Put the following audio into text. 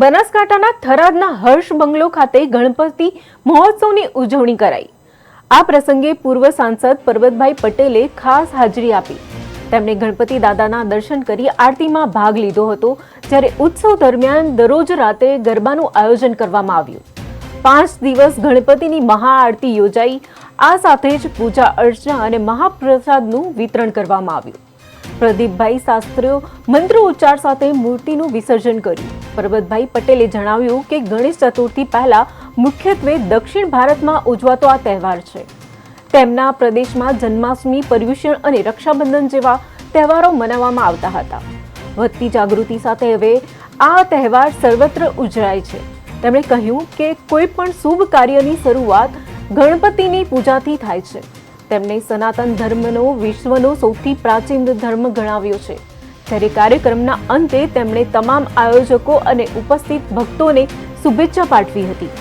બનાસકાંઠાના થરાદના હર્ષ બંગલો ખાતે ગણપતિ મહોત્સવની ઉજવણી કરાઈ. આ પ્રસંગે પૂર્વ સાંસદ પરબતભાઈ પટેલે ખાસ હાજરી આપી. તેમણે ગણપતિ દાદાના દર્શન કરી આરતીમાં ભાગ લીધો હતો, જ્યારે ઉત્સવ દરમિયાન દરરોજ રાતે ગરબાનું આયોજન કરવામાં આવ્યું. પાંચ દિવસ ગણપતિની મહાઆરતી યોજાઈ, આ સાથે જ પૂજા અર્ચના અને મહાપ્રસાદનું વિતરણ કરવામાં આવ્યું. પ્રદીપભાઈ શાસ્ત્રીઓ મંત્ર ઉચ્ચાર સાથે મૂર્તિનું વિસર્જન કર્યું. પરબતભાઈ પટેલે જણાવ્યું કે ગણેશ ચતુર્થી પહેલા મુખ્યત્વે દક્ષિણ ભારતમાં ઉજવાતો આ તહેવાર છે. તેમના પ્રદેશમાં જન્માષ્ટમી, પર્યુષણ અને રક્ષાબંધન જેવા તહેવારો મનાવવામાં આવતા હતા. વધતી જાગૃતિ સાથે હવે આ તહેવાર સર્વત્ર ઉજવાય છે. તેમણે કહ્યું કે કોઈ પણ શુભ કાર્યની શરૂઆત ગણપતિની પૂજાથી થાય છે. તેમણે સનાતન ધર્મનો વિશ્વનો સૌથી પ્રાચીન ધર્મ ગણાવ્યો છે. ત્યારે કાર્યક્રમના અંતે તેમણે તમામ આયોજકો અને ઉપસ્થિત ભક્તોને શુભેચ્છા પાઠવી હતી.